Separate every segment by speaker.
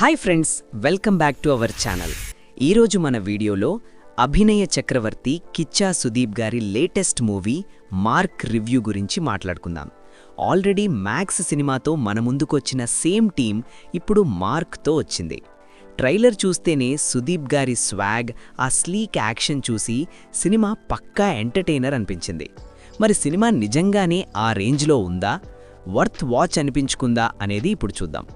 Speaker 1: Hi friends welcome back to our channel ఈరోజు మన వీడియోలో అభినయ చక్రవర్తి కిచ్చా సుదీప్ గారి లేటెస్ట్ మూవీ మార్క్ రివ్యూ గురించి మాట్లాడుకుందాం. ఆల్రెడీ మ్యాక్స్ సినిమాతో మన ముందుకొచ్చిన సేమ్ టీం ఇప్పుడు మార్క్తో వచ్చింది. ట్రైలర్ చూస్తేనే సుదీప్ గారి స్వాగ్ ఆ స్లీక్ యాక్షన్ చూసి సినిమా పక్కా ఎంటర్టైనర్ అనిపించింది. మరి సినిమా నిజంగానే ఆ రేంజ్లో ఉందా? వర్త్ వాచ్ అనిపించుకుందా అనేది ఇప్పుడు చూద్దాం.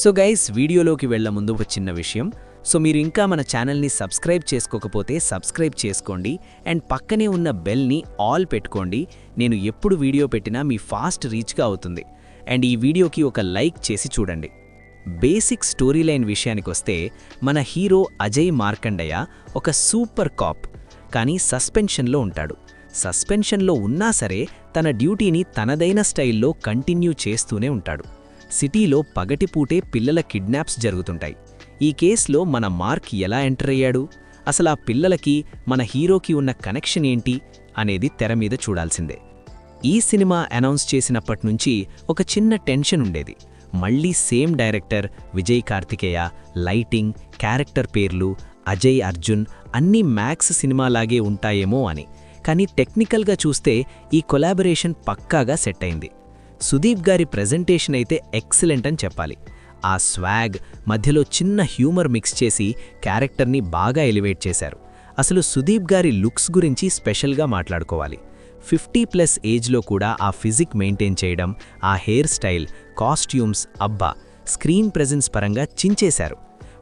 Speaker 1: సో గైస్ వీడియోలోకి వెళ్ళ ముందు ఒక చిన్న విషయం. సో మీరు ఇంకా మన ఛానల్ని సబ్స్క్రైబ్ చేసుకోకపోతే సబ్స్క్రైబ్ చేసుకోండి. అండ్ పక్కనే ఉన్న బెల్ని ఆల్ పెట్టుకోండి. నేను ఎప్పుడు వీడియో పెట్టినా మీ ఫాస్ట్ రీచ్గా అవుతుంది. అండ్ ఈ వీడియోకి ఒక లైక్ చేసి చూడండి. బేసిక్ స్టోరీ లైన్ విషయానికొస్తే మన హీరో అజయ్ మార్కండయ్య ఒక సూపర్ కాప్ కానీ సస్పెన్షన్లో ఉంటాడు. సస్పెన్షన్లో ఉన్నా సరే తన డ్యూటీని తనదైన స్టైల్లో కంటిన్యూ చేస్తూనే ఉంటాడు. సిటీలో పగటిపూటే పిల్లల కిడ్నాప్స్ జరుగుతుంటాయి. ఈ కేసులో మన మార్క్ ఎలా ఎంటర్ అయ్యాడు? అసలు ఆ పిల్లలకి మన హీరోకి ఉన్న కనెక్షన్ ఏంటి? అనేది తెర మీద చూడాల్సిందే. ఈ సినిమా అనౌన్స్ చేసినప్పట్నుంచి ఒక చిన్న టెన్షన్ ఉండేది. మళ్ళీ same director Vijay Karthikeya lighting character పేర్లు అజయ్ అర్జున్ అన్నీ మ్యాక్స్ సినిమాలాగే ఉంటాయేమో అని. కానీ టెక్నికల్గా చూస్తే ఈ కొలాబరేషన్ పక్కాగా సెట్ అయింది. సుదీప్ గారి ప్రెజెంటేషన్ అయితే ఎక్సలెంట్ అని చెప్పాలి. ఆ స్వాగ్ మధ్యలో చిన్న హ్యూమర్ మిక్స్ చేసి క్యారెక్టర్ని బాగా ఎలివేట్ చేశారు. అసలు సుదీప్ గారి లుక్స్ గురించి స్పెషల్గా మాట్లాడుకోవాలి. ఫిఫ్టీ ప్లస్ ఏజ్లో కూడా ఆ ఫిజిక్ మెయింటైన్ చేయడం ఆ హెయిర్ స్టైల్ కాస్ట్యూమ్స్ అబ్బా స్క్రీన్ ప్రెజెన్స్ పరంగా చించేశారు.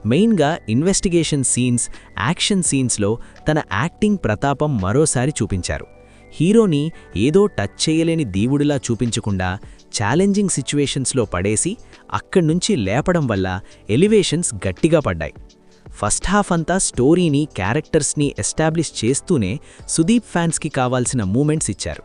Speaker 1: మెయిన్గా ఇన్వెస్టిగేషన్ సీన్స్ యాక్షన్ సీన్స్లో తన యాక్టింగ్ ప్రతాపం మరోసారి చూపించారు. హీరోని ఏదో టచ్ చేయలేని దీవుడిలా చూపించకుండా ఛాలెంజింగ్ సిచ్యువేషన్స్లో పడేసి అక్కడ్నుంచి లేపడం వల్ల ఎలివేషన్స్ గట్టిగా పడ్డాయి. ఫస్ట్ హాఫ్ అంతా స్టోరీని క్యారెక్టర్స్ని ఎస్టాబ్లిష్ చేస్తూనే సుదీప్ ఫ్యాన్స్కి కావాల్సిన మూమెంట్స్ ఇచ్చారు.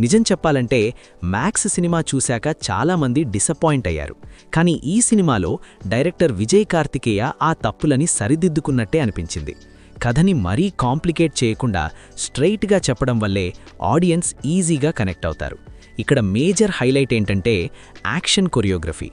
Speaker 1: నిజం చెప్పాలంటే మ్యాక్స్ సినిమా చూశాక చాలామంది డిసప్పాయింట్ అయ్యారు. కానీ ఈ సినిమాలో డైరెక్టర్ విజయ్ కార్తికేయ ఆ తప్పులని సరిదిద్దుకున్నట్టే అనిపించింది. కథని మరీ కాంప్లికేట్ చేయకుండా స్ట్రైట్గా చెప్పడం వల్లే ఆడియన్స్ ఈజీగా కనెక్ట్ అవుతారు. ఇక్కడ మేజర్ హైలైట్ ఏంటంటే యాక్షన్ కొరియోగ్రఫీ.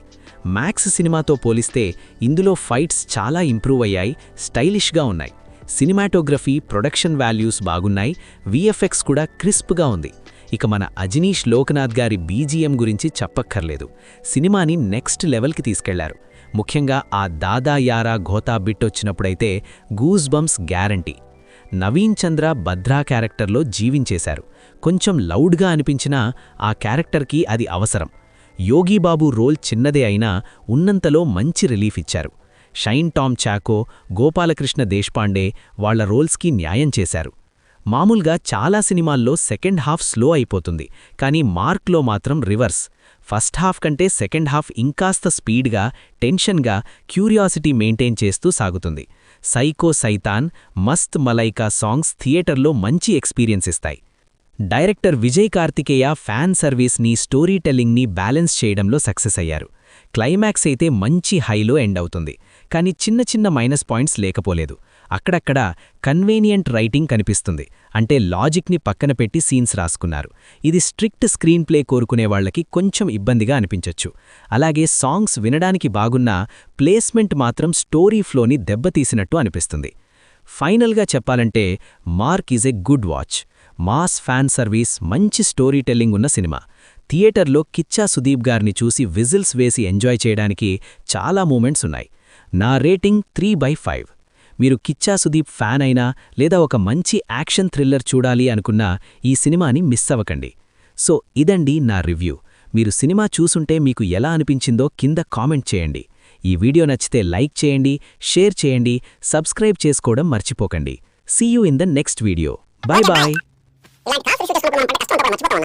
Speaker 1: మ్యాక్స్ సినిమాతో పోలిస్తే ఇందులో ఫైట్స్ చాలా ఇంప్రూవ్ అయ్యాయి స్టైలిష్గా ఉన్నాయి. సినిమాటోగ్రఫీ ప్రొడక్షన్ వాల్యూస్ బాగున్నాయి విఎఫ్ఎక్స్ కూడా క్రిస్ప్గా ఉంది. ఇక మన అజినీష్ లోకనాథ్ గారి బీజిఎం గురించి చెప్పక్కర్లేదు. సినిమాని నెక్స్ట్ లెవెల్కి తీసుకెళ్ళారు. ముఖ్యంగా ఆ దాదా యారా ఘోతా bit వచ్చినప్పుడైతే goose bumps guarantee. Naveen Chandra Bhadra క్యారెక్టర్లో జీవించేశారు. కొంచెం లౌడ్గా అనిపించినా ఆ క్యారెక్టర్కి అది అవసరం. యోగిబాబు రోల్ చిన్నదే అయినా ఉన్నంతలో మంచి రిలీఫ్ ఇచ్చారు. షైన్ టామ్ చాకో గోపాలకృష్ణ దేశ్పాండే వాళ్ళ రోల్స్కి న్యాయం చేశారు. మామూలుగా చాలా సినిమాల్లో సెకండ్ హాఫ్ స్లో అయిపోతుంది కానీ మార్క్లో మాత్రం రివర్స్. ఫస్ట్ హాఫ్ కంటే సెకండ్ హాఫ్ ఇంకాస్త స్పీడ్గా టెన్షన్గా క్యూరియాసిటీ మెయింటైన్ చేస్తూ సాగుతుంది. సైకో సైతాన్ మస్త్ మలైకా సాంగ్స్ థియేటర్లో మంచి ఎక్స్పీరియన్స్ ఇస్తాయి. డైరెక్టర్ విజయ్ కార్తికేయ ఫ్యాన్ సర్వీస్ని స్టోరీ టెల్లింగ్ని బ్యాలెన్స్ చేయడంలో సక్సెస్ అయ్యారు. క్లైమాక్స్ అయితే మంచి హైలో ఎండ్ అవుతుంది కానీ చిన్న చిన్న మైనస్ పాయింట్స్ లేకపోలేదు. అక్కడక్కడ కన్వీనియంట్ రైటింగ్ కనిపిస్తుంది. అంటే లాజిక్ని పక్కన పెట్టి సీన్స్ రాసుకున్నారు. ఇది స్ట్రిక్ట్ స్క్రీన్ ప్లే కోరుకునే వాళ్ళకి కొంచెం ఇబ్బందిగా అనిపించొచ్చు. అలాగే సాంగ్స్ వినడానికి బాగున్నా ప్లేస్మెంట్ మాత్రం స్టోరీ ఫ్లోని దెబ్బతీసినట్టు అనిపిస్తుంది. ఫైనల్గా చెప్పాలంటే Mark is a good watch. Mass fan service మంచి స్టోరీ టెల్లింగ్ ఉన్న సినిమా. థియేటర్లో కిచ్చా సుదీప్ గారిని చూసి విజిల్స్ వేసి ఎంజాయ్ చేయడానికి చాలా మూమెంట్స్ ఉన్నాయి. నా రేటింగ్ త్రీ బై ఫైవ్. మీరు కిచ్చా సుదీప్ ఫ్యాన్ అయినా లేదా ఒక మంచి యాక్షన్ థ్రిల్లర్ చూడాలి అనుకున్నా ఈ సినిమాని మిస్ అవ్వకండి. సో ఇదండి నా రివ్యూ. మీరు సినిమా చూసుంటే మీకు ఎలా అనిపించిందో కింద కామెంట్ చేయండి. ఈ వీడియో నచ్చితే లైక్ చేయండి షేర్ చేయండి సబ్స్క్రైబ్ చేసుకోవడం మర్చిపోకండి. See you in the next video bye bye